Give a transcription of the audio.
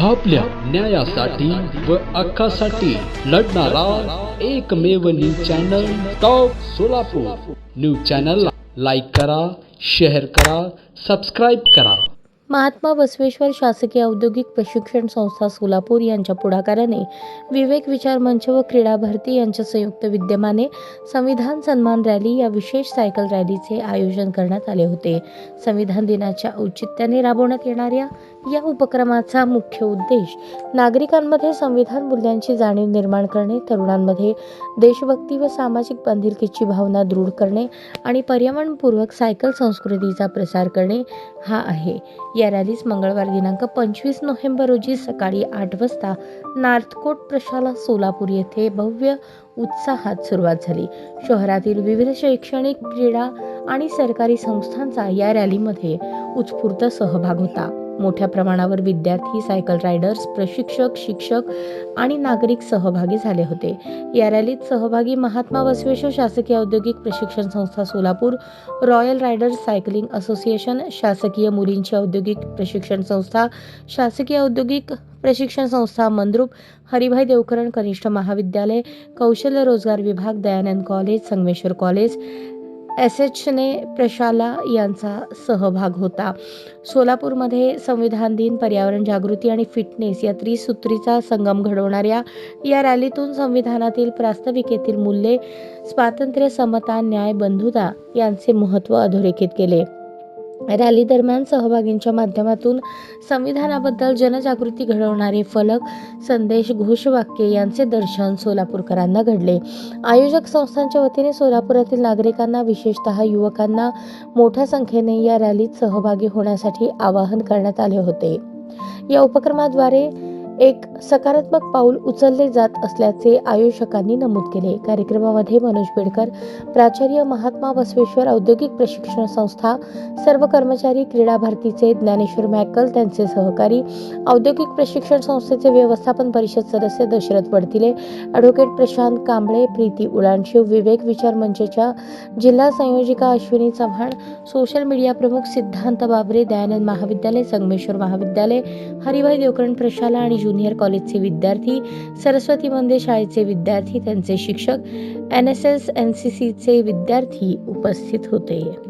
आपल्या न्यायासाठी व हक्कासाठी लढणारा एकमेव news channel top Solapur. News channel like करा शेअर करा सबस्क्राईब करा. महात्मा बसवेश्वर शासकीय औद्योगिक प्रशिक्षण संस्था सोलापूर यांच्या पुढाकाराने विवेक विचार मंच व क्रीडा भारती यांच्या संयुक्त विद्यमाने संविधान सन्मान रॅली या विशेष सायकल रॅलीचे आयोजन करण्यात आले होते. संविधान दिनाच्या औचित्याने राबवण्यात येणाऱ्या या उपक्रमाचा मुख्य उद्देश नागरिकांमध्ये संविधान मूल्यांची जाणीव निर्माण करणे तरुणांमध्ये देशभक्ती व सामाजिक बांधिलकीची भावना दृढ करणे आणि पर्यावरणपूर्वक सायकल संस्कृतीचा प्रसार करणे हा आहे. या रॅलीस मंगळवार दिनांक पंचवीस नोव्हेंबर रोजी सकाळी आठ वाजता नार्थकोट प्रशाला सोलापूर येथे भव्य उत्साहात सुरुवात झाली. शहरातील विविध शैक्षणिक क्रीडा आणि सरकारी संस्थांचा या रॅलीमध्ये उत्स्फूर्त सहभाग होता. मोठ्या प्रमाणावर विद्यार्थी सायकल रायडर्स प्रशिक्षक शिक्षक आणि नागरिक सहभागी झाले होते. या रॅलीत सहभागी महात्मा बसवेश्वर शासकीय औद्योगिक प्रशिक्षण संस्था Solapur royal riders cycling association शासकीय मुलींची औद्योगिक प्रशिक्षण संस्था शासकीय औद्योगिक प्रशिक्षण संस्था मंद्रुप हरिभाई देवकरण कनिष्ठ महाविद्यालय कौशल्य रोजगार विभाग Dayanand college Sangameshwar college S एचने प्रशाला यांचा सहभाग होता. सोलापूरमध्ये संविधान दिन पर्यावरण जागृती आणि फिटनेस या त्रिसूत्रीचा संगम घडवणाऱ्या या रॅलीतून संविधानातील प्रास्ताविकेतील मूल्ये स्वातंत्र्य समता न्याय बंधुता यांचे महत्त्व अधोरेखित केले. रॅली दरम्यान सहभागींच्या माध्यमातून संविधानाबद्दल जनजागृती घडवणारे फलक संदेश घोषवाक्य यांचे दर्शन सोलापूरकरांना घडले. आयोजक संस्थांच्या वतीने सोलापुरातील नागरिकांना विशेषतः युवकांना मोठ्या संख्येने या रॅलीत सहभागी होण्यासाठी आवाहन करण्यात आले होते. या उपक्रमाद्वारे एक सकारात्मक पाऊल उचलले जात असल्याचे आयोजकांनी नमूद केले. कार्यक्रमामध्ये मनोज बेडकर प्राचार्य महात्मा बसवेश्वर औद्योगिक प्रशिक्षण संस्था सर्व कर्मचारी क्रीडा भारतीचे ज्ञानेश्वर मॅकल त्यांचे सहकारी औद्योगिक प्रशिक्षण संस्थेचे व्यवस्थापन परिषद सदस्य दशरथ वडतिले ॲडव्होकेट प्रशांत कांबळे प्रीती उडाणशिव विवेक विचार मंचच्या जिल्हा संयोजिका अश्विनी चव्हाण सोशल मीडिया प्रमुख सिद्धांत बाबरे दयानंद महाविद्यालय संगमेश्वर महाविद्यालय हरिभाई देवकरण प्रशाला आणि ज्युनियर कॉलेजचे विद्यार्थी सरस्वती मंदिर शाळेचे विद्यार्थी त्यांचे शिक्षक N S S N C सीचे विद्यार्थी उपस्थित होते.